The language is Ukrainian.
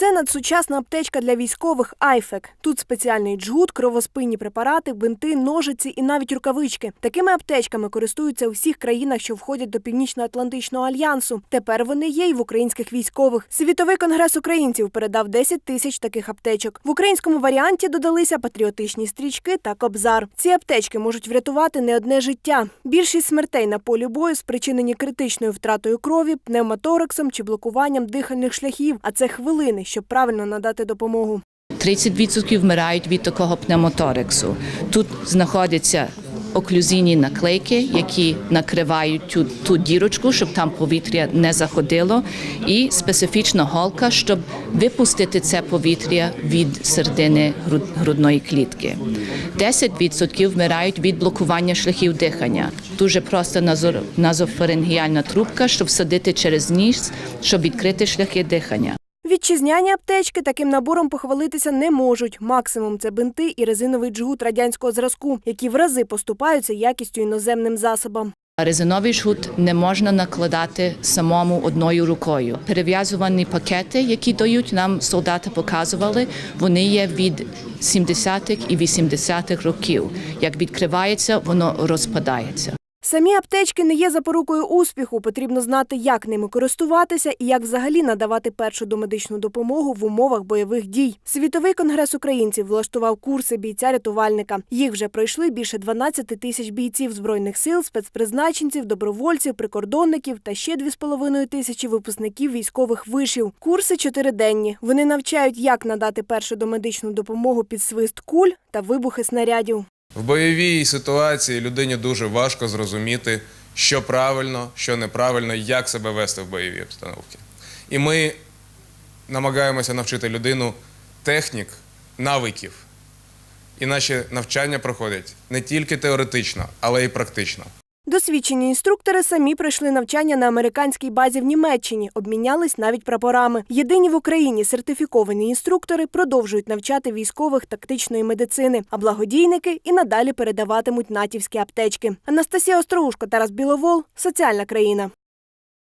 Це надсучасна аптечка для військових Айфек. Тут спеціальний джгут, кровоспинні препарати, бинти, ножиці і навіть рукавички. Такими аптечками користуються у всіх країнах, що входять до Північно-Атлантичного альянсу. Тепер вони є й в українських військових. Світовий конгрес українців передав 10 тисяч таких аптечок. В українському варіанті додалися патріотичні стрічки та кобзар. Ці аптечки можуть врятувати не одне життя. Більшість смертей на полі бою спричинені критичною втратою крові, пневмотораксом чи блокуванням дихальних шляхів. А це хвилини, щоб правильно надати допомогу. 30% вмирають від такого пневмоторексу. Тут знаходяться оклюзійні наклейки, які накривають ту, ту дірочку, щоб там повітря не заходило, і специфічна голка, щоб випустити це повітря від середини груд- грудної клітки. 10% вмирають від блокування шляхів дихання. Дуже проста назофарингіальна трубка, щоб всадити через ніс, щоб відкрити шляхи дихання. Вітчизняні аптечки таким набором похвалитися не можуть. Максимум це бинти і резиновий джгут радянського зразку, які в рази поступаються якістю іноземним засобам. Резиновий жгут не можна накладати самому одною рукою. Перев'язувані пакети, які дають нам солдати, показували, вони є від 70-х і 80-х років. Як відкривається, воно розпадається. Самі аптечки не є запорукою успіху. Потрібно знати, як ними користуватися і як взагалі надавати першу домедичну допомогу в умовах бойових дій. Світовий конгрес українців влаштував курси бійця-рятувальника. Їх вже пройшли більше 12 тисяч бійців збройних сил, спецпризначенців, добровольців, прикордонників та ще 2,5 тисячі випускників військових вишів. Курси чотириденні. Вони навчають, як надати першу домедичну допомогу під свист куль та вибухи снарядів. В бойовій ситуації людині дуже важко зрозуміти, що правильно, що неправильно, як себе вести в бойовій обстановці. І ми намагаємося навчити людину технік, навиків. І наші навчання проходять не тільки теоретично, але й практично. Досвідчені інструктори самі пройшли навчання на американській базі в Німеччині, обмінялись навіть прапорами. Єдині в Україні сертифіковані інструктори продовжують навчати військових тактичної медицини, а благодійники і надалі передаватимуть натівські аптечки. Анастасія Остроушко, Тарас Біловол, соціальна країна.